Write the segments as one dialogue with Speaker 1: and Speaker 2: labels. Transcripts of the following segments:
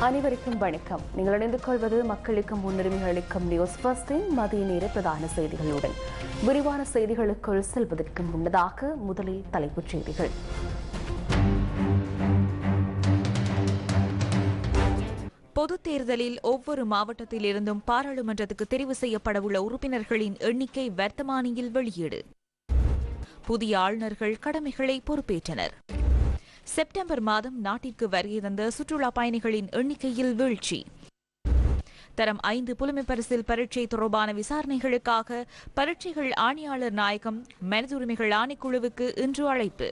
Speaker 1: அனைவருக்கும் வணக்கம். நீங்கள் இணைந்து கொள்வது மக்களுக்கும் முன்னுரிமை அளிக்கும் நியூஸ் பஸ்டின் மதிய நேர பிரதான செய்திகளுடன். விரிவான செய்திகளுக்குள் செல்வதற்கு முன்னதாக முதலில் தலைப்புச் செய்திகள்.
Speaker 2: பொதுத் தேர்தலில் ஒவ்வொரு மாவட்டத்திலிருந்தும் பாராளுமன்றத்துக்கு தெரிவு செய்யப்படவுள்ள உறுப்பினர்களின் எண்ணிக்கை வர்த்தமானியில் வெளியீடு. புதிய ஆளுநர்கள் கடமைகளை பொறுப்பேற்றனர். செப்டம்பர் மாதம் நாட்டிற்கு வருகை தந்த சுற்றுலா பயணிகளின் எண்ணிக்கையில் வீழ்ச்சி. தரம் ஐந்து புலமை பரிசில் பரீட்சை தொடர்பான விசாரணைகளுக்காக பரீட்சைகள் ஆணையாளர் நாயகம் மனிதுரிமைகள் ஆணைக்குழுவுக்கு இன்று அழைப்பு.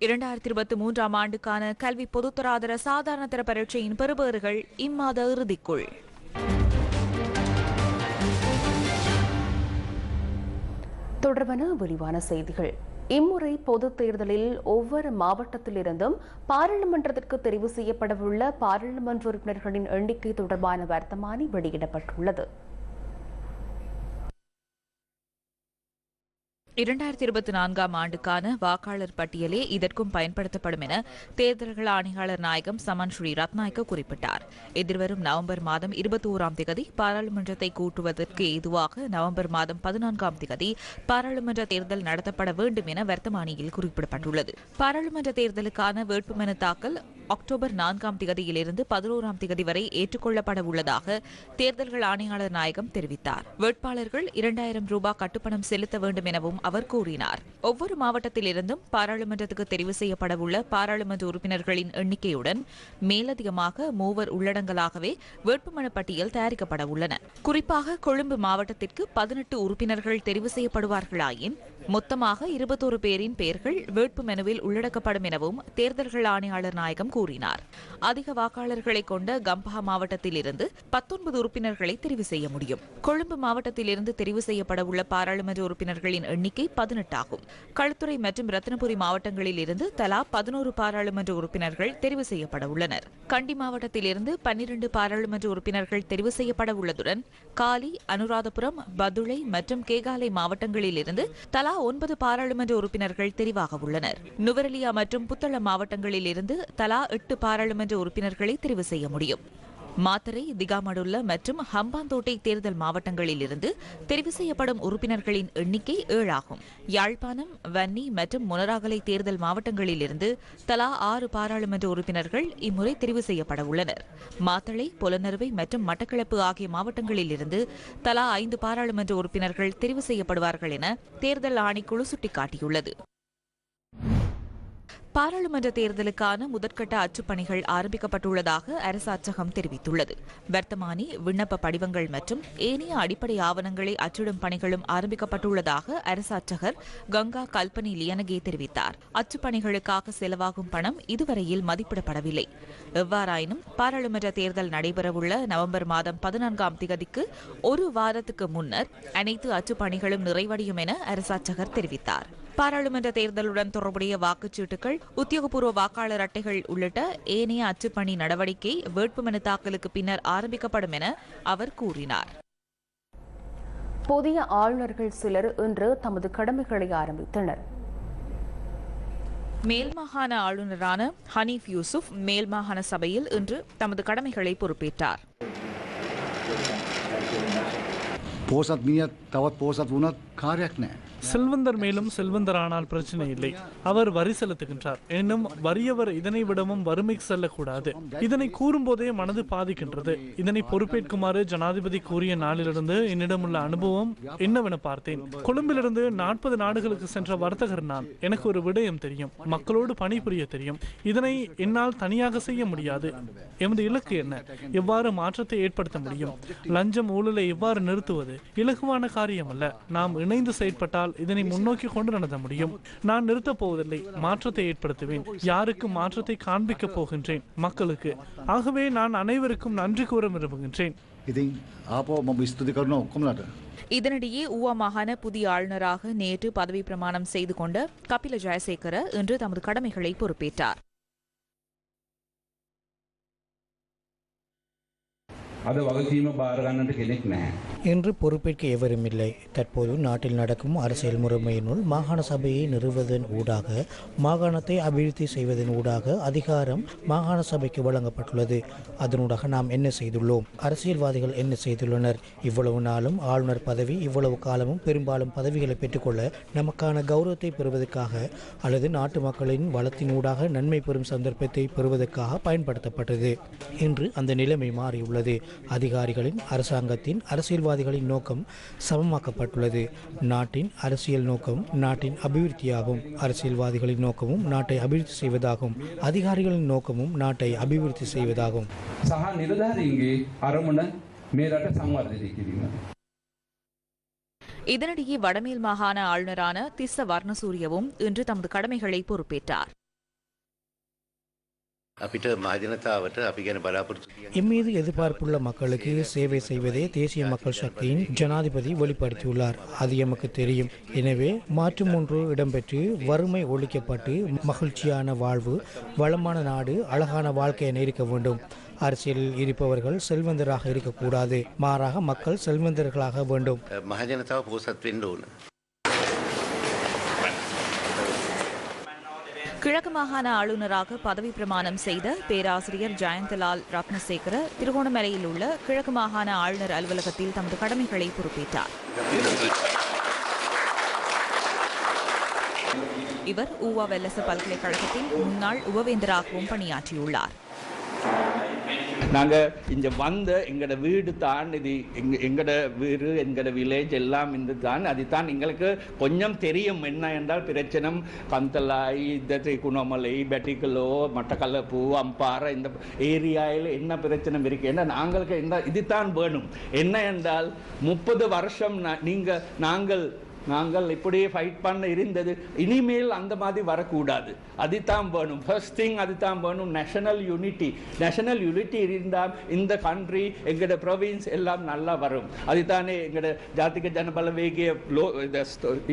Speaker 2: இரண்டாயிரத்தி இருபத்தி மூன்றாம் ஆண்டுக்கான கல்வி பொதுத்தராதர சாதாரண தர பரீட்சையின் பெறுபேறுகள் இம்மாத இறுதிக்குள்.
Speaker 1: தொடர்பான விரிவான செய்திகள். இம்முறை பொதுத் தேர்தலில் ஒவ்வொரு மாவட்டத்திலிருந்தும் பாராளுமன்றத்திற்கு தெரிவு செய்யப்படவுள்ள பாராளுமன்ற உறுப்பினர்களின் எண்ணிக்கை தொடர்பான வர்த்தமானி வெளியிடப்பட்டுள்ளது.
Speaker 2: இரண்டாயிரத்தி இருபத்தி நான்காம் ஆண்டுக்கான வாக்காளர் பட்டியலே இதற்கும் பயன்படுத்தப்படும் என தேர்தல்கள் ஆணையாளர் நாயகம் சமன் ஸ்ரீ ரத்நாயக்க குறிப்பிட்டார். எதிர்வரும் நவம்பர் மாதம் இருபத்தி ஓராம் திகதி பாராளுமன்றத்தை கூட்டுவதற்கு ஏதுவாக நவம்பர் மாதம் பதினான்காம் திகதி பாராளுமன்ற தேர்தல் நடத்தப்பட வேண்டும் என வர்த்தமானியில் குறிப்பிடப்பட்டுள்ளது. பாராளுமன்ற தேர்தலுக்கான வேட்புமனு தாக்கல் அக்டோபர் நான்காம் திகதியிலிருந்து பதினோராம் திகதி வரை ஏற்றுக்கொள்ளப்பட உள்ளதாக தேர்தல்கள் ஆணையாளர் நாயகம் தெரிவித்தார். வேட்பாளர்கள் இரண்டாயிரம் ரூபாய் கட்டுப்பணம் செலுத்த வேண்டும் எனவும் அவர் கூறினார். ஒவ்வொரு மாவட்டத்திலிருந்தும் பாராளுமன்றத்துக்கு தெரிவு செய்யப்படவுள்ள பாராளுமன்ற உறுப்பினர்களின் எண்ணிக்கையுடன் மேலதிகமாக மூவர் உள்ளடங்கலாகவே வேட்புமனு பட்டியல் தயாரிக்கப்பட உள்ளன குறிப்பாக கொழும்பு மாவட்டத்திற்கு பதினெட்டு உறுப்பினர்கள் தெரிவு செய்யப்படுவார்களாயின் மொத்தமாக இருபத்தோரு பேரின் பெயர்கள் வேட்பு மெனுவில் உள்ளடக்கப்படும் எனவும் தேர்தல்கள் ஆணையாளர் நாயகம் கூறினார். அதிக வாக்காளர்களை கொண்ட கம்பஹா மாவட்டத்திலிருந்து பத்தொன்பது உறுப்பினர்களை தெரிவு செய்ய முடியும். கொழும்பு மாவட்டத்திலிருந்து தெரிவு செய்யப்படவுள்ள பாராளுமன்ற உறுப்பினர்களின் எண்ணிக்கை பதினெட்டு ஆகும் களுத்துறை மற்றும் ரத்தினபுரி மாவட்டங்களில் இருந்து தலா பதினோரு பாராளுமன்ற உறுப்பினர்கள் தெரிவு செய்யப்பட உள்ளனர். கண்டி மாவட்டத்திலிருந்து பன்னிரண்டு பாராளுமன்ற உறுப்பினர்கள் தெரிவு செய்யப்பட உள்ளதுடன் காலி அனுராதபுரம் பதுளை மற்றும் கேகாலை மாவட்டங்களிலிருந்து தலா ஒன்பது பாராளுமன்ற உறுப்பினர்கள் தெரிவாக உள்ளனர். நுவரெலியா மற்றும் புத்தளம் மாவட்டங்களில் இருந்து தலா எட்டு பாராளுமன்ற உறுப்பினர்களை தெரிவு செய்ய முடியும். மாத்தரை திகாமடுல்ல மற்றும் ஹம்பாந்தோட்டை தேர்தல் மாவட்டங்களில் இருந்து தெரிவு செய்யப்படும் உறுப்பினர்களின் எண்ணிக்கை ஏழாகும். யாழ்ப்பாணம் வன்னி மற்றும் முனராகலை தேர்தல் மாவட்டங்களில் இருந்து தலா ஆறு பாராளுமன்ற உறுப்பினர்கள் இம்முறை தெரிவு செய்யப்பட உள்ளனர். மாத்தளை புலனறுவை மற்றும் மட்டக்களப்பு ஆகிய மாவட்டங்களில் இருந்து தலா ஐந்து பாராளுமன்ற உறுப்பினர்கள் தெரிவு செய்யப்படுவார்கள் என தேர்தல் ஆணைக்குழு சுட்டிக்காட்டியுள்ளது. பாராளுமன்ற தேர்தலுக்கான முதற்கட்ட அச்சுப்பணிகள் ஆரம்பிக்கப்பட்டுள்ளதாக அரசாட்சகம் தெரிவித்துள்ளது. வர்த்தமானி விண்ணப்ப படிவங்கள் மற்றும் ஏனைய அடிப்படை ஆவணங்களை அச்சிடும் பணிகளும் ஆரம்பிக்கப்பட்டுள்ளதாக அரசாட்சகர் கங்கா கல்பனி லியனகே தெரிவித்தார். அச்சுப்பணிகளுக்காக செலவாகும் பணம் இதுவரையில் மதிப்பிடப்படவில்லை. எவ்வாறாயினும் பாராளுமன்ற தேர்தல் நடைபெறவுள்ள நவம்பர் மாதம் பதினான்காம் திகதிக்கு ஒரு வாரத்துக்கு முன்னர் அனைத்து அச்சுப்பணிகளும் நிறைவடையும் என அரசாட்சகர் தெரிவித்தார். பாராளுமன்ற தேர்தலுடன் தொடர்புடைய வாக்குச்சீட்டுகள் உத்தியோகபூர்வ வாக்காளர் அட்டைகள் உள்ளிட்ட ஏனைய அச்சுப்பணி நடவடிக்கை வேட்புமனு தாக்கலுக்கு பின்னர் ஆரம்பிக்கப்படும் என அவர் கூறினார்.
Speaker 1: புதிய ஆளுநர்கள் சிலர் இன்று தமது கடமைகளை ஆரம்பித்தனர்.
Speaker 2: மேல் மாகாண ஆளுநரான ஹனீஃப் யூசுப் மேல் மாகாண சபையில் இன்று தமது கடமைகளை பொறுப்பேற்றார்.
Speaker 3: போசத் மியத் தவத் போசத் உனத் காரியக்னே
Speaker 4: செல்வந்தர் மேலும் செல்வந்தரானால் பிரச்சனை இல்லை. அவர் வரி செலுத்துகின்றார். எனினும் வறியவர் இதனை விடவும் வறுமைக்கு செல்லக்கூடாது. இதனை கூறும்போதே மனது பாதிக்கின்றது. இதனை பொறுப்பேற்குமாறு ஜனாதிபதி கூறிய நாளிலிருந்து என்னிடமுள்ள அனுபவம் என்னவென பார்த்தேன். கொழும்பிலிருந்து நாற்பது நாடுகளுக்கு சென்ற வர்த்தகர் நான். எனக்கு ஒரு விடயம் தெரியும். மக்களோடு பணிபுரிய தெரியும். இதனை என்னால் தனியாக செய்ய முடியாது. எமது இலக்கு என்ன? எவ்வாறு மாற்றத்தை ஏற்படுத்த முடியும்? லஞ்சம் ஊழலை எவ்வாறு நிறுத்துவது? இலகுவான காரியம் அல்ல நாம் இணைந்து செயற்பட்டால் என்னால் இதனை முன்னோக்கி கொண்டு நடத்த முடியும். நான் நிறுத்தப் போவதில்லை மாற்றத்தை ஏற்படுத்துவேன். யாருக்கு மாற்றத்தை காண்பிக்கப் போகின்றேன்? மக்களுக்கு. ஆகவே நான் அனைவருக்கும் நன்றி கூற விரும்புகின்றேன்.
Speaker 2: இதனிடையே ஊவா மாகாண புதிய ஆளுநராக நேற்று பதவி பிரமாணம் செய்து கொண்ட கபில ஜெயசேகர இன்று தமது கடமைகளை பொறுப்பேற்றார்.
Speaker 5: අද වගකීම භාරගන්නට කෙනෙක් නැහැ.
Speaker 6: இன்று பொறுப்பேற்க எவரும் இல்லை தற்போது நாட்டில் நடக்கும் அரசியல் முறைமையினுள் மாகாண சபையை நிறுவுவதன் ஊடாக மாகாணத்தை அபிவிருத்தி செய்வதன் ஊடாக அதிகாரம் மாகாண சபைக்கு வழங்கப்பட்டுள்ளது அதனூடாக நாம் என்ன செய்துள்ளோம் அரசியல்வாதிகள் என்ன செய்துள்ளனர் இவ்வளவு நாளும் ஆளுநர் பதவி இவ்வளவு காலமும் பெரும்பாலும் பதவிகளை பெற்றுக்கொள்ள நமக்கான கௌரவத்தை பெறுவதற்காக அல்லது நாட்டு மக்களின் வளத்தின் ஊடாக நன்மை பெறும் சந்தர்ப்பத்தை பெறுவதற்காக பயன்படுத்தப்பட்டது இன்று அந்த நிலைமை மாறியுள்ளது அதிகாரிகளின் அரசாங்கத்தின் அரசியல்வாதிகளின் நோக்கம் சமமாக்கப்பட்டுள்ளது. நாட்டின் அரசியல் நோக்கம் நாட்டின் அபிவிருத்தியாகும். அரசியல்வாதிகளின் நோக்கமும் நாட்டை அபிவிருத்தி செய்வதாகும். அதிகாரிகளின் நோக்கமும் நாட்டை அபிவிருத்தி செய்வதாகும்.
Speaker 2: இதனிடையே வடமேல் மாகாண ஆளுநரான திஸ்ஸ வர்ணசூரியவும் இன்று தமது கடமைகளை பொறுப்பேற்றார்.
Speaker 7: අපිට මහජනතාවට අපි ගැන බලාපොරොත්තු තියන
Speaker 6: எம்மீது எதிர்பார்ப்புள்ள மக்களுக்கு சேவை செய்வதே தேசிய மக்கள் சக்தியின் ஜனாதிபதி வெளிப்படுத்தியுள்ளார் அது எமக்கு தெரியும் எனவே மாற்றம் ஒன்று இடம்பெற்று வறுமை ஒழிக்கப்பட்டு மகிழ்ச்சியான வாழ்வு வளமான நாடு அழகான வாழ்க்கையை நீடிக்க வேண்டும் அரசியலில் இருப்பவர்கள் செல்வந்தராக இருக்கக்கூடாது மாறாக மக்கள் செல்வந்தர்களாக வேண்டும்
Speaker 7: මහජනතාව පෝසත් වෙන්න
Speaker 2: கிழக்கு மாகாண ஆளுநராக பதவி பிரமாணம் செய்த பேராசிரியர் ஜெயந்தலால் ரத்னசேகர திருகோணமலையில் உள்ள கிழக்கு மாகாண ஆளுநர் அலுவலகத்தில் தமது கடமைகளை பொறுப்பேற்றார். இவர் ஊவா வெல்லச பல்கலைக்கழகத்தின் முன்னாள் உபவேந்தராகவும் பணியாற்றியுள்ளார்.
Speaker 8: நாங்கள் இங்கே வந்த எங்களோட வீடு தான் இது. எங்க எங்களோட வீடு எங்களோட வில்லேஜ் எல்லாம் இது தான். அது தான் எங்களுக்கு கொஞ்சம் தெரியும் என்ன என்றால் பிரச்சனை பந்தலாய் இந்த குணமலை பெட்டிக்கலோ மட்டக்களப்பு அம்பாறை இந்த ஏரியாவில் என்ன பிரச்சனை இருக்குது ஏன்னா நாங்களுக்கு என்ன இதுதான் வேணும். என்ன என்றால் முப்பது வருஷம் நீங்கள் நாங்கள் நாங்கள் இப்படியே ஃபைட் பண்ண இருந்தது. இனிமேல் அந்த மாதிரி வரக்கூடாது. அது தான் வேணும். ஃபர்ஸ்ட் திங் அது தான் வேணும். நேஷனல் யூனிட்டி நேஷனல் யூனிட்டி இருந்தால் இந்த கண்ட்ரி எங்களோட ப்ரொவின்ஸ் எல்லாம் நல்லா வரும். அதுதானே எங்களோட ஜாதிக ஜனபல வேகிய லோ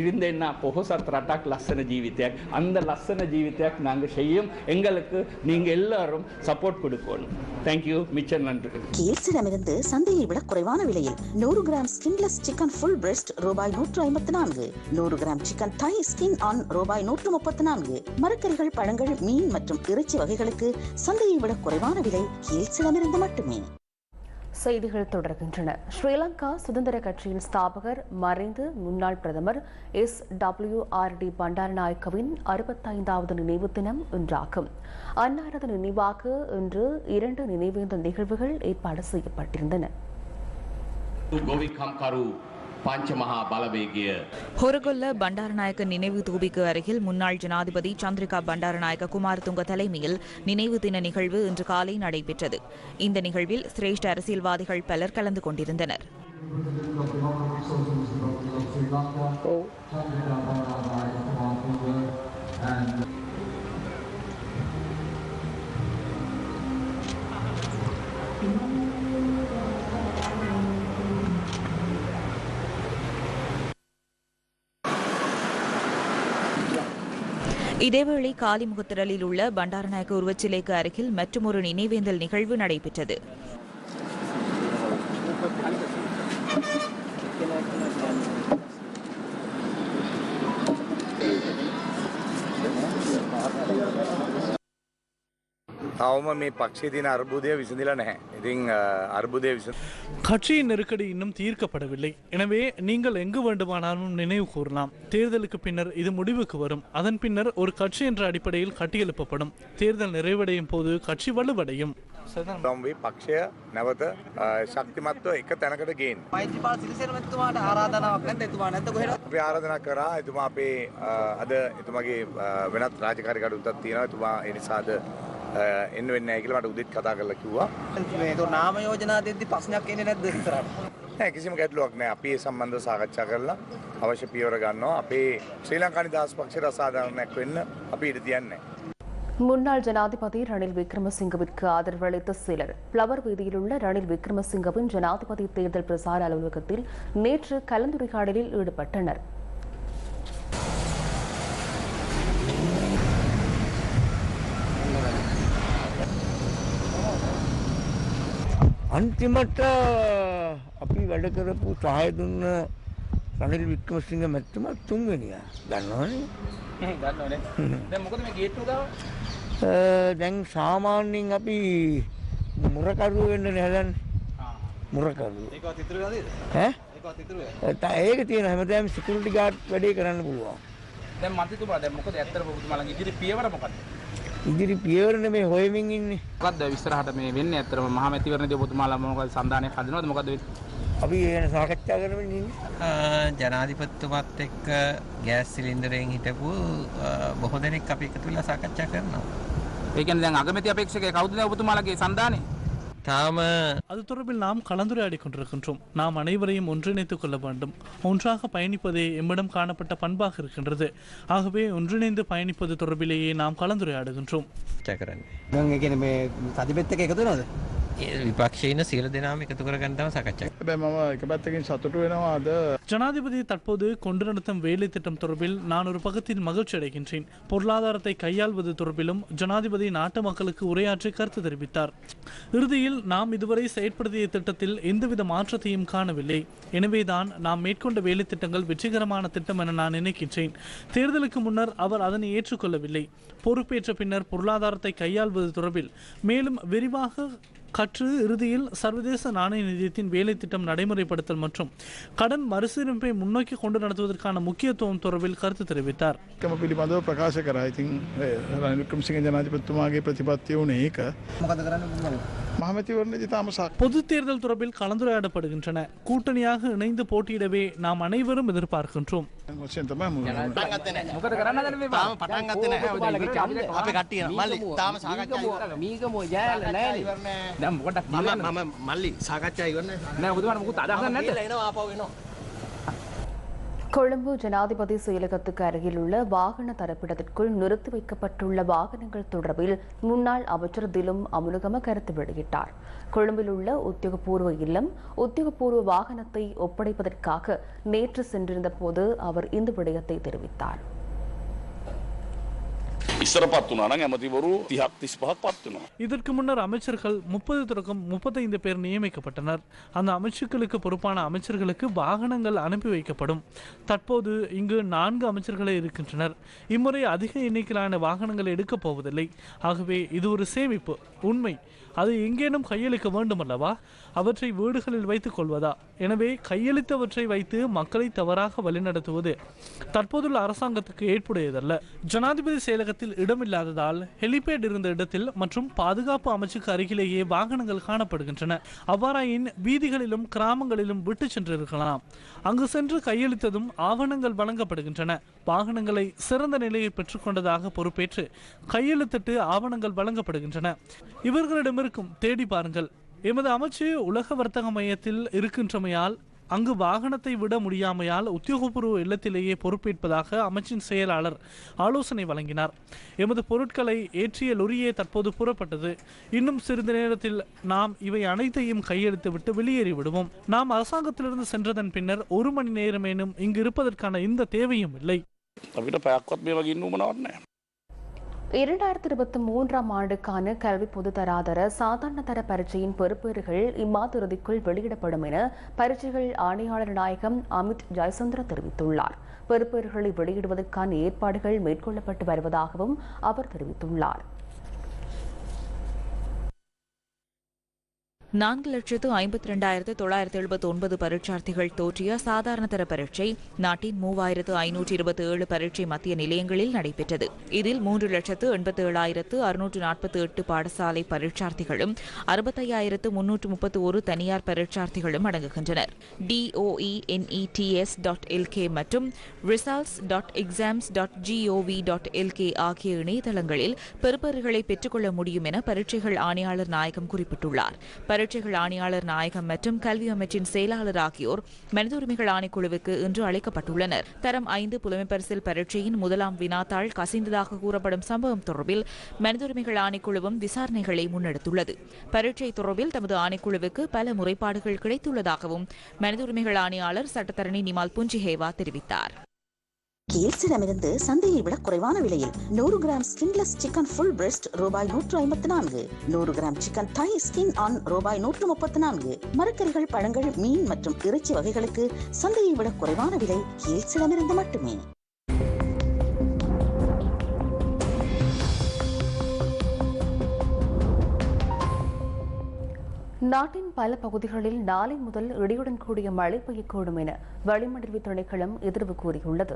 Speaker 8: இருந்தேன்னா பொஹோசத் ரட்டாக் லස්සன ஜீவித்யாக். அந்த லස්සன ஜீவித்யாக் நாங்கள் செய்யும். எங்களுக்கு நீங்கள் எல்லாரும் சப்போர்ட் கொடுக்கணும். தேங்க்யூ மிச்ச நன்றி.
Speaker 9: கேல்சிடமிருந்து சந்தையை விட குறைவான விலையில் நூறு gram skinless chicken full breast ரூபாய் நூற்று ஐம்பத்தி நான்கு. நூறு gram chicken thigh skin on ரூபாய் நூற்று முப்பத்தி நான்கு. மரக்கறிகள் பழங்கள் மீன் மற்றும் இறைச்சி வகைகளுக்கு சந்தையை விட குறைவான விலை கேல்சிடமிருந்து மட்டுமே.
Speaker 1: செய்திகள் தொடர்கின்றன. ஸ்ரீலங்கா சுதந்திர கட்சியின் ஸ்தாபகர் மறைந்து முன்னாள் பிரதமர் எஸ் டபிள்யூ ஆர் டி பண்டாரநாயக்கவின் அறுபத்தைந்தாவது நினைவு தினம் இன்றாகும். அன்னாரது நினைவாக இன்று இரண்டு நினைவேந்த நிகழ்வுகள் ஏற்பாடு செய்யப்பட்டிருந்தன.
Speaker 10: பஞ்சமகா பலவேகிய
Speaker 2: ஹொரகொல்ல பண்டாரநாயக்க நினைவு தூபிக்கு அருகில் முன்னாள் ஜனாதிபதி சந்திரிகா பண்டாரநாயக்க குமாரதுங்க தலைமையில் நினைவு தின நிகழ்வு இன்று காலை நடைபெற்றது. இந்த நிகழ்வில் சிரேஷ்ட அரசியல்வாதிகள் பலர் கலந்து கொண்டிருந்தனர். இதேவேளை காலிமுகத்திரலில் உள்ள பண்டாரநாயக்க உருவச்சிலைக்கு அருகில் மற்றுமொரு நினைவேந்தல் நிகழ்வு நடைபெற்றது.
Speaker 11: තවම මේ පක්ෂේ තියෙන අර්බුදය විසඳලා නැහැ. ඉතින් අ, අර්බුදය විසඳ
Speaker 4: கட்சியின் நெருக்கடி இன்னும் தீர்க்கப்படவில்லை எனவே நீங்கள் எங்கு வேண்டுமானாலும் நினைவு கூறலாம் தேர்தலுக்கு பின்னர் இது முடிவுக்கு வரும் அதன் பின்னர் ஒரு கட்சி என்ற அடிப்படையில் கட்டியெழுப்பப்படும் தேர்தல் நிறைவடையும் போது கட்சி வலுவடையும்
Speaker 11: වේ පක්ෂය නැවත ශක්තිමත්ව එක තැනකට ගේන්.
Speaker 12: මෛත්‍රපාල සිරිසේන මැතිතුමාට ආරාධනාවක් නැද්ද? එතුමා නැද්ද කොහෙද?
Speaker 11: අපි ආරාධනා කරා එතුමා අපේ අද එතුමගේ වෙනත් රාජකාරි කටයුත්තක් තියෙනවා. එතුමා ඒ නිසාද අ, එන්න වෙන්නේ නැහැ කියලා මට උදේත් කතා කරලා කිව්වා.
Speaker 12: මේ ඒක නාම යෝජනා දෙද්දි ප්‍රශ්නයක් එන්නේ නැද්ද ඉස්සරහට?
Speaker 11: නෑ කිසිම ගැටලුවක් නෑ. අපි ඒ සම්බන්ධව සාකච්ඡා කරලා අවශ්‍ය පියවර ගන්නවා. අපේ ශ්‍රී ලංකා නිදහස් පක්ෂයට අසාධාරණයක් වෙන්න අපි ඉඩ තියන්නේ.
Speaker 1: முன்னாள் ஜனாதிபதி ரணில் விக்ரமசிங்கவிற்கு ஆதரவு அளித்த சிலர் பிளவர் வீதியில் உள்ள ரணில் விக்ரமசிங்கவின் ஜனாதிபதி தேர்தல் பிரசார அலுவலகத்தில் நேற்று கலந்துரையாடலில் ஈடுபட்டனர்
Speaker 13: අන්තිමට අපි වැඩ කරපු සහය දුන්න රනිල් වික්‍රමසිංහ මැතිතුමා තුන්වෙනිය දන්නවනේ
Speaker 12: දන්නවනේ දැන් මොකද මේ ගේට්ටුව ගාව
Speaker 13: අ, දැන් සාමාන්‍යයෙන් අපි මුරකරුව වෙන්න හැදන්නේ. මුරකරුව.
Speaker 12: ඒකවත් ඉතුරු ගාදේද
Speaker 13: ඈ?
Speaker 12: ඒකවත් ඉතුරු
Speaker 13: ඒක තියෙන හැමදාම සිකියුරිටි ගාඩ් වැඩේ කරන්න පුළුවන්.
Speaker 12: දැන් මන්ත්‍රීතුමා දැන් මොකද ඇත්තටම ඔබතුමා ළඟ ඉදිරි පියවර මොකක්ද
Speaker 13: ඉදිරි පියවරනේ මේ හොයමින් ඉන්නේ.
Speaker 12: මොකද්ද ඉස්සරහට මේ වෙන්නේ? ඇත්තටම මහා මැතිවරණදී ඔබතුමාලා මොකද සන්දානයක් හදනවද මොකද්ද වෙන්නේ?
Speaker 13: අපි ඒ ගැන සාකච්ඡා කරමින් ඉන්නේ.
Speaker 14: ජනාධිපතිතුමත් එක්ක ගෑස් සිලින්ඩරයෙන් හිටපු බොහෝ දෙනෙක් අපි එකතු වෙලා සාකච්ඡා කරනවා.
Speaker 12: ඒ කියන්නේ දැන් අගමැති අපේක්ෂකයා කවුද දැන් ඔබතුමාලගේ සන්දානේ
Speaker 14: තාම
Speaker 4: அது தொடர்பில் நாம் கலந்துரையாடிக் கொண்டிருக்கின்றோம் நாம் அனைவரையும் ஒன்றிணைத்துக் கொள்ள வேண்டும் ஒன்றாக பயணிப்பதே எம்மிடம் காணப்பட்ட பண்பாக இருக்கின்றது ஆகவே ஒன்றிணைந்து பயணிப்பது தொடர்பிலேயே நாம் கலந்துரையாடுகின்றோம்
Speaker 14: සාකච්ඡා කරන්නේ.
Speaker 12: දැන් ඒ කියන්නේ මේ සතිපෙත් එක එකතු වෙනවද
Speaker 14: ඒ විපක්ෂීන සියලු දෙනාම එකතු කරගන්න තමයි සාකච්ඡා
Speaker 15: හැබැයි මම එක පැත්තකින් සතුටු වෙනවා අද
Speaker 4: ஜனாதிபதி தற்போது கொண்டு நடத்தும் வேலை திட்டம் தொடர்பில் நான் ஒரு பக்கத்தில் மகிழ்ச்சி அடைகின்றேன் பொருளாதாரத்தை கையாள்வது தொடர்பிலும் ஜனாதிபதி நாட்டு மக்களுக்கு உரையாற்றி கருத்து தெரிவித்தார் இறுதியில் நாம் இதுவரை செயற்படுத்திய திட்டத்தில் எந்தவித மாற்றத்தையும் காணவில்லை எனவேதான் நாம் மேற்கொண்ட வேலை திட்டங்கள் வெற்றிகரமான திட்டம் என நான் நினைக்கின்றேன் தேர்தலுக்கு முன்னர் அவர் அதனை ஏற்றுக்கொள்ளவில்லை பொறுப்பேற்ற பின்னர் பொருளாதாரத்தை கையாள்வது தொடர்பில் மேலும் விரிவாக கற்று இறுதியில் சர்வதேச நாணய நிதியத்தின் வேலை திட்டம் நடைமுறைப்படுத்தல் மற்றும் கடன் மறுசீரமைப்பை முன்னோக்கி கொண்டு நடத்துவதற்கான முக்கியத்துவம் தொடர்பில் கருத்து தெரிவித்தார்
Speaker 15: කම පිළිබඳව ප්‍රකාශ කරා ඉතින් රනිල් වික්‍රමසිංහ ජනාධිපතිතුමාගේ ප්‍රතිපත්තිය වුණේ ඒක
Speaker 12: මොකද කරන්නේ
Speaker 15: මහමැතිවරණයේදී තාම සාක
Speaker 4: பொது தேர்தல் தொடர்பில் கலந்துரையாடப்படுகின்றன கூட்டணியாக இணைந்து போட்டியிடவே நாம் அனைவரும் எதிர்பார்க்கின்றோம்
Speaker 15: වශයෙන් තමයි මුල
Speaker 12: මොකද කරන්න හදන්නේ මේ
Speaker 14: තාම පටන් ගත්තේ නැහැ.
Speaker 12: ඔබතුමාලගේ ඡන්දය
Speaker 14: අපේ කට්ටිය මල්ලි තාම සාකච්ඡා ඉවර
Speaker 12: මීගමෝ ජයල නෑනේ දැන් පොඩ්ඩක්
Speaker 14: මම මම මල්ලි සාකච්ඡා ඉවර නැහැ.
Speaker 12: නෑ ඔබතුමාට මොකුත් අදහසක් නැද්ද
Speaker 14: එනවා ආපහු එනවා.
Speaker 1: கொழும்பு ஜனாதிபதி செயலகத்துக்கு அருகில் உள்ள வாகன தரப்பிடத்திற்குள் நிறுத்தி வைக்கப்பட்டுள்ள வாகனங்கள் தொடர்பில் முன்னாள் அமைச்சர் திலும் அமுனுகம கருத்து வெளியிட்டார். கொழும்பில் உள்ள உத்தியோகபூர்வ இல்லம் உத்தியோகபூர்வ வாகனத்தை ஒப்படைப்பதற்காக நேற்று சென்றிருந்த போது அவர் இந்த விடயத்தை தெரிவித்தார்.
Speaker 4: இதற்கு முன்னர் அமைச்சர்கள் முப்பது தொடக்கம் முப்பத்தைந்து பேர் நியமிக்கப்பட்டனர். அந்த அமைச்சுக்களுக்கு பொறுப்பான அமைச்சர்களுக்கு வாகனங்கள் அனுப்பி வைக்கப்படும். தற்போது இங்கு நான்கு அமைச்சர்களே இருக்கின்றனர். இம்முறை அதிக எண்ணிக்கையிலான வாகனங்கள் எடுக்கப் போவதில்லை. ஆகவே இது ஒரு சேமிப்பு. உண்மை. அது எங்கேனும் கையளிக்க வேண்டுமல்லவா? அவற்றை வீடுகளில் வைத்துக் கொள்வதா? எனவே கையளித்தவற்றை வைத்து மக்களை தவறாக வழிநடத்துவது தற்போதுள்ள அரசாங்கத்துக்கு ஏற்புடையதல்ல. ஜனாதிபதி செயலகத்தில் இடமில்லாததால் ஹெலிபேட் இருந்த இடத்தில் மற்றும் பாதுகாப்பு அமைச்சுக்கு அருகிலேயே வாகனங்கள் காணப்படுகின்றன. அவ்வாறாயின் வீதிகளிலும் கிராமங்களிலும் விட்டு சென்றிருக்கலாம். அங்கு சென்று கையளித்ததும் ஆவணங்கள் வழங்கப்படுகின்றன. வாகனங்களை சிறந்த நிலையை பெற்றுக்கொண்டதாக பொறுப்பேற்று கையெழுத்திட்டு ஆவணங்கள் வழங்கப்படுகின்றன. இவர்களிடமிருக்கும் தேடி பாருங்கள். எமது அமைச்சு உலக வர்த்தக மையத்தில் இருக்கின்றமையால் அங்கு வாகனத்தை விட முடியாமையால் உத்தியோகபூர்வ இல்லத்திலேயே பொறுப்பேற்பதாக அமைச்சின் செயலாளர் ஆலோசனை வழங்கினார். எமது பொருட்களை ஏற்றிய லொரியே தற்போது புறப்பட்டது. இன்னும் சிறிது நேரத்தில் நாம் இவை அனைத்தையும் கையெழுத்துவிட்டு வெளியேறி விடுவோம். நாம் அரசாங்கத்திலிருந்து சென்றதன் பின்னர் ஒரு மணி நேரமேனும் இங்கு இருப்பதற்கான இந்த தேவையும் இல்லை.
Speaker 1: இரண்டாயிரத்தி இருபத்தி மூன்றாம் ஆண்டுக்கான கல்வி பொதுத்தராதர சாதாரண தர பரீட்சையின் பொறுப்பேறுகள் இம்மாத இறுதிக்குள் வெளியிடப்படும் என பரீட்சைகள் ஆணையாளர் நாயகம் அமித் ஜெயசந்திர தெரிவித்துள்ளார். பொறுப்பேறுகளை வெளியிடுவதற்கான ஏற்பாடுகள் மேற்கொள்ளப்பட்டு வருவதாகவும் அவர் தெரிவித்துள்ளார்.
Speaker 2: நான்கு லட்சத்து ஐம்பத்தி ரெண்டாயிரத்து தொள்ளாயிரத்து எழுபத்தி ஒன்பது பரீட்சார்த்திகள் தோற்றிய சாதாரணதர பரீட்சை நாட்டின் மூவாயிரத்து ஐநூற்றி இருபத்தி ஏழு பரீட்சை மத்திய நிலையங்களில் நடைபெற்றது. இதில் மூன்று லட்சத்து எண்பத்தி ஏழாயிரத்து அறுநூற்று நாற்பத்தி எட்டு பாடசாலை பரீட்சார்த்திகளும் அறுபத்தையாயிரத்து முன்னூற்று முப்பத்தி ஒரு தனியார் பரீட்சார்த்திகளும் அடங்குகின்றனர். டிஓஇ என்இடிஎஸ் டாட் எல்கே மற்றும் results dot exams dot GOV dot LK ஆகிய இணையதளங்களில் பெறுபேறுகளை பெற்றுக்கொள்ள முடியும் என பரீட்சைகள் ஆணையாளர் நாயகம் குறிப்பிட்டுள்ளார். நிகழ்ச்சிகள் ஆணையாளர் நாயகம் மற்றும் கல்வி அமைச்சின் செயலாளர் ஆகியோர் மனித உரிமைகள் ஆணைக்குழுவுக்கு இன்று அழைக்கப்பட்டுள்ளனர். தரம் ஐந்து புலமைப்பரிசில் பரீட்சையின் முதலாம் வினாத்தாள் கசிந்ததாக கூறப்படும் சம்பவம் தொடர்பில் மனித உரிமைகள் ஆணைக்குழுவும் விசாரணைகளை முன்னெடுத்துள்ளது. பரீட்சை தொடர்பில் தமது ஆணைக்குழுவுக்கு பல முறைப்பாடுகள் கிடைத்துள்ளதாகவும் மனித உரிமைகள் ஆணையாளர் சட்டத்தரணி நிமால் புஞ்சிஹேவா தெரிவித்தார்.
Speaker 9: கேல்சிடமிருந்து சந்தையை விட குறைவான விலையில் நூறு gram skinless chicken full breast ரூபாய் நூற்று ஐம்பத்தி நான்கு நூறு gram chicken thigh skin on ரூபாய் நூற்று முப்பத்தி நான்கு. மரக்கறிகள் பழங்கள் மீன் மற்றும் இறைச்சி வகைகளுக்கு சந்தையை விட குறைவான விலை கேல்சிடமிருந்து மட்டுமே.
Speaker 1: நாட்டின் பல பகுதிகளில் நாளை முதல் இடியுடன் கூடிய மழை பெய்யக்கூடும் என வளிமண்டல திணைக்களம் எதிர்வு கூறியுள்ளது.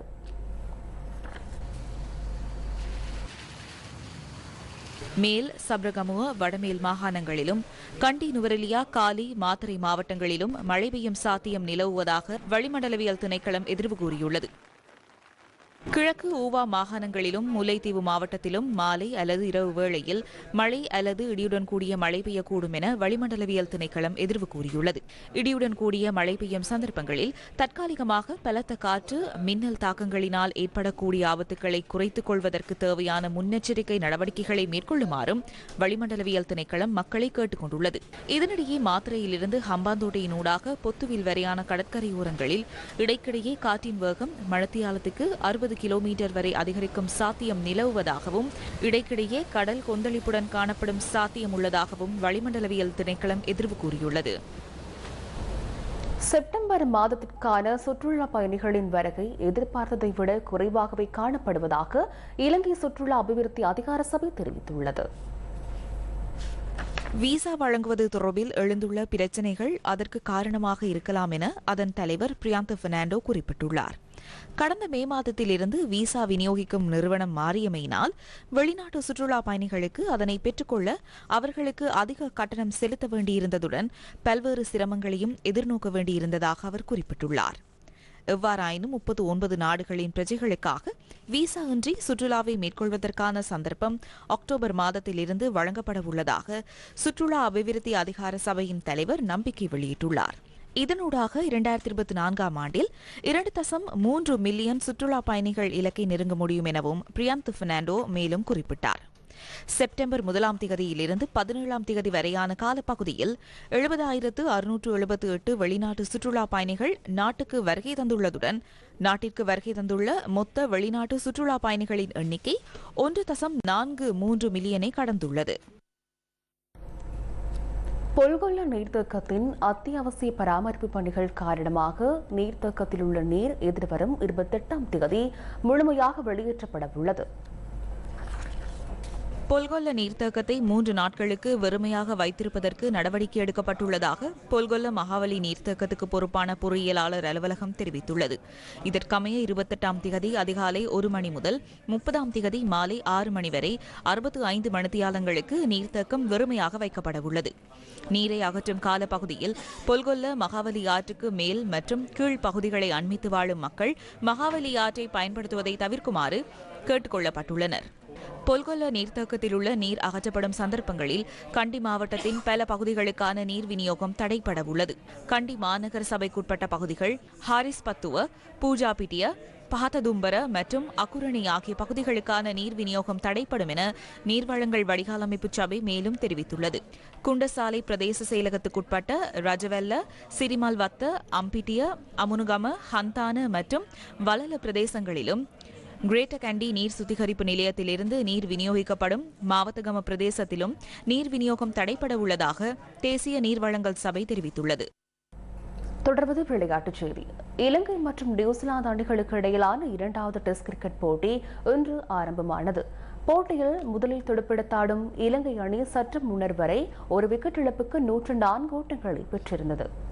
Speaker 2: மேல் சப்ரகமுவ வடமேல் மாகாணங்களிலும் கண்டி நுவரெலியா காலி மாத்தறை மாவட்டங்களிலும் மழை பெய்யும் சாத்தியம் நிலவுவதாக வளிமண்டலவியல் திணைக்களம் எதிர்வு கூறியுள்ளது. கிழக்கு ஊவா மாகாணங்களிலும் முல்லைத்தீவு மாவட்டத்திலும் மாலை அல்லது இரவு வேளையில் மழை அல்லது இடியுடன் கூடிய மழை பெய்யக்கூடும் என வளிமண்டலவியல் திணைக்களம் எதிர்வு கூறியுள்ளது. இடியுடன் கூடிய மழை பெய்யும் சந்தர்ப்பங்களில் தற்காலிகமாக பலத்த காற்று மின்னல் தாக்கங்களினால் ஏற்படக்கூடிய ஆபத்துக்களை குறைத்துக் கொள்வதற்கு தேவையான முன்னெச்சரிக்கை நடவடிக்கைகளை மேற்கொள்ளுமாறும் வளிமண்டலவியல் திணைக்களம் மக்களை கேட்டுக் கொண்டுள்ளது. இதனிடையே மாத்திரையிலிருந்து ஹம்பாந்தோட்டையினூடாக பொத்துவில் வரையான கடற்கரையோரங்களில் இடைக்கிடையே காற்றின் வேகம் மழத்தியாலத்துக்கு அறுபது கிலோமீட்டர் வரை அதிகரிக்கும் சாத்தியம் நிலவுவதாகவும் இடைக்கிடையே கடல் கொந்தளிப்புடன் காணப்படும் சாத்தியம் உள்ளதாகவும் வளிமண்டலவியல் திணைக்களம் எதிர்வு கூறியுள்ளது.
Speaker 1: செப்டம்பர் மாதத்திற்கான சுற்றுலா பயணிகளின் வருகை எதிர்பார்த்ததை விட குறைவாகவே காணப்படுவதாக இலங்கை சுற்றுலா அபிவிருத்தி அதிகார சபை தெரிவித்துள்ளது.
Speaker 2: விசா வழங்குவது தொடர்பில் எழுந்துள்ள பிரச்சினைகள் அதற்கு காரணமாக இருக்கலாம் என அதன் தலைவர் பிரியாந்த பெர்னாண்டோ குறிப்பிட்டுள்ளார். கடந்த மே மாதத்திலிருந்து விசா விநியோகிக்கும் நிறுவனம் மாறியமையினால் வெளிநாட்டு சுற்றுலா பயணிகளுக்கு அதனை பெற்றுக்கொள்ள அவர்களுக்கு அதிக கட்டணம் செலுத்த வேண்டியிருந்ததுடன் பல்வேறு சிரமங்களையும் எதிர்நோக்க வேண்டியிருந்ததாக அவர் குறிப்பிட்டுள்ளார். எவ்வாறாயினும் முப்பத்து ஒன்பது நாடுகளின் பிரஜைகளுக்காக விசா இன்றி சுற்றுலாவை மேற்கொள்வதற்கான சந்தர்ப்பம் அக்டோபர் மாதத்திலிருந்து வழங்கப்பட உள்ளதாக சுற்றுலா அபிவிருத்தி அதிகார சபையின் தலைவர் நம்பிக்கை வெளியிட்டுள்ளார். இதனூடாக இரண்டாயிரத்தி இருபத்தி நான்காம் ஆண்டில் இரண்டு தசம் மூன்று மில்லியன் சுற்றுலா பயணிகள் இலக்கை நெருங்க முடியும் எனவும் பிரியாந்த் பெர்னாண்டோ மேலும் குறிப்பிட்டார். செப்டம்பர் முதலாம் திகதியிலிருந்து பதினேழாம் திகதி வரையான காலப்பகுதியில் எழுபதாயிரத்து அறுநூற்று எழுபத்து எட்டு வெளிநாட்டு சுற்றுலா பயணிகள் நாட்டுக்கு வருகை தந்துள்ளதுடன் நாட்டிற்கு வருகை தந்துள்ள மொத்த வெளிநாட்டு சுற்றுலா பயணிகளின் எண்ணிக்கை ஒன்று தசம் நான்கு மூன்று மில்லியனை கடந்துள்ளது.
Speaker 1: பொல்கொல்ல நீர்த்தேக்கத்தின் அத்தியாவசிய பராமரிப்பு பணிகள் காரணமாக நீர்த்தேக்கத்தில் உள்ள நீர் எதிர்வரும் இருபத்தெட்டாம் தேதி முழுமையாக வெளியேற்றப்பட உள்ளது.
Speaker 2: பொல்கொல்ல நீர்த்தேக்கத்தை மூன்று நாட்களுக்கு வெறுமையாக வைத்திருப்பதற்கு நடவடிக்கை எடுக்கப்பட்டுள்ளதாக பொல்கொல்ல மகாவலி நீர்த்தேக்கத்துக்கு பொறுப்பான பொறியியலாளர் அலுவலகம் தெரிவித்துள்ளது. இதற்கமைய இருபத்தெட்டாம் திகதி அதிகாலை ஒரு மணி முதல் முப்பதாம் திகதி மாலை ஆறு மணி வரை அறுபத்து ஐந்து மணித்தியாலங்களுக்கு நீர்த்தேக்கம் வெறுமையாக வைக்கப்பட உள்ளது. நீரை அகற்றும் காலப்பகுதியில் பொல்கொல்ல மகாவலி ஆற்றுக்கு மேல் மற்றும் கீழ் பகுதிகளை அண்மித்து வாழும் மக்கள் மகாவலி ஆற்றை பயன்படுத்துவதை தவிர்க்குமாறு கேட்டுக்கொள்ளப்பட்டுள்ளனர். பொல்கொல்ல நீர்த்தேக்கத்தில் உள்ள நீர் அகற்றப்படும் சந்தர்ப்பங்களில் கண்டி மாவட்டத்தின் பல பகுதிகளுக்கான நீர் விநியோகம் தடைப்பட உள்ளது கண்டி மாநகர சபைக்குட்பட்ட பகுதிகள் ஹாரிஸ் பத்துவ பூஜாபிட்டிய பாத்ததும்பர மற்றும் அக்குரணி ஆகிய பகுதிகளுக்கான நீர் விநியோகம் தடைப்படும் என நீர்வளங்கள் வடிகாலமைப்பு சபை மேலும் தெரிவித்துள்ளது. குண்டசாலை பிரதேச செயலகத்துக்குட்பட்ட ரஜவெல்ல சிரிமல் வத்த அம்பிட்டிய அமுனுகம ஹந்தான மற்றும் வலல பிரதேசங்களிலும் கிரேட்டர் கண்டி நீர் சுத்திகரிப்பு நிலையத்திலிருந்து நீர் விநியோகிக்கப்படும் மாவத்தகம பிரதேசத்திலும் நீர் விநியோகம் தடைப்பட உள்ளதாக தேசிய நீர்வழங்கல் சபை தெரிவித்துள்ளது.
Speaker 1: தொடர்வது விளையாட்டுச் செய்தி. இலங்கை மற்றும் நியூசிலாந்து அணிகளுக்கு இடையிலான இரண்டாவது டெஸ்ட் கிரிக்கெட் போட்டி இன்று ஆரம்பமானது. போட்டியில் முதலில் துடுப்பிடத்தாடும் இலங்கை அணி சற்று முன்னர் வரை ஒரு விக்கெட் இழப்புக்கு நூற்று நான்கு ஓட்டங்களை பெற்றிருந்தது.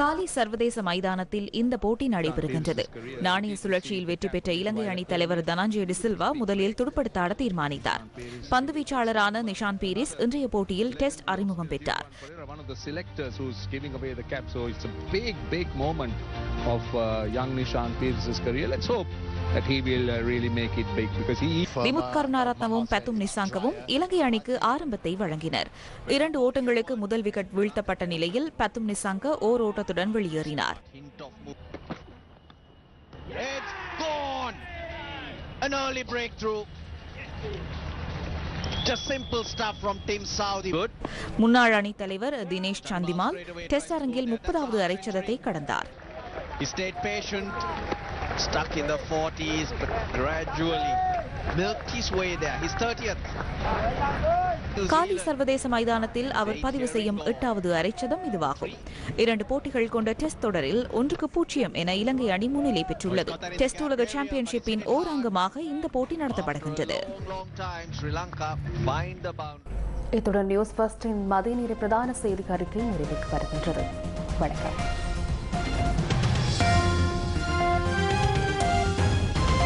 Speaker 2: காலி சர்வதேச மைதானத்தில் இந்த போட்டி நடைபெறுகின்றது. நாணய சுழற்சியில் வெற்றி பெற்ற இலங்கை அணி தலைவர் தனஞ்சய டிசில்வா முதலில் துடுப்படுத்தாட தீர்மானித்தார். பந்து வீச்சாளரான நிஷான் பீரிஸ் இன்றைய போட்டியில் டெஸ்ட் அறிமுகம் பெற்றார்.
Speaker 16: Of uh, young Nishan Pierce's career. Let's hope that he will uh, really make it big because he.
Speaker 2: விமுத் கருணாரத்னவும் Pathum நிசாங்கவும் இலங்கை அணிக்கு ஆரம்பத்தை வழங்கினர் இரண்டு ஓட்டங்களுக்கு முதல் விக்கெட் வீழ்த்தப்பட்ட நிலையில் பெத்தும் நிசாங்க ஓர் ஓட்டத்துடன் வெளியேறினார்
Speaker 17: It's gone. An early breakthrough. Just simple stuff from Team Saudi. Good.
Speaker 2: முன்னாள் அணித் தலைவர் தினேஷ் சந்திமால் டெஸ்ட் அரங்கில் முப்பதாவது அரைச்சதத்தை கடந்தார்
Speaker 17: Stuck in the 40s, but gradually milked his way there. His 30th.
Speaker 2: காலி சர்வதேச மைதானத்தில் அவர் பதிவு செய்யும் எட்டாவது அரைச்சதம் இதுவாகும் இரண்டு போட்டிகள் கொண்ட டெஸ்ட் தொடரில் ஒன்றுக்கு பூஜ்ஜியம் என இலங்கை அணி முன்னிலை பெற்றுள்ளது டெஸ்ட் உலக சாம்பியன்ஷிப்பின் ஓர் அங்கமாக இந்த போட்டி நடத்தப்படுகின்றது.
Speaker 1: இத்துடன் நியூஸ் ஃபர்ஸ்டின் மதிய நேர பிரதான செய்தி அறிக்கை நிறைவுக்கு வருகின்றது வணக்கம்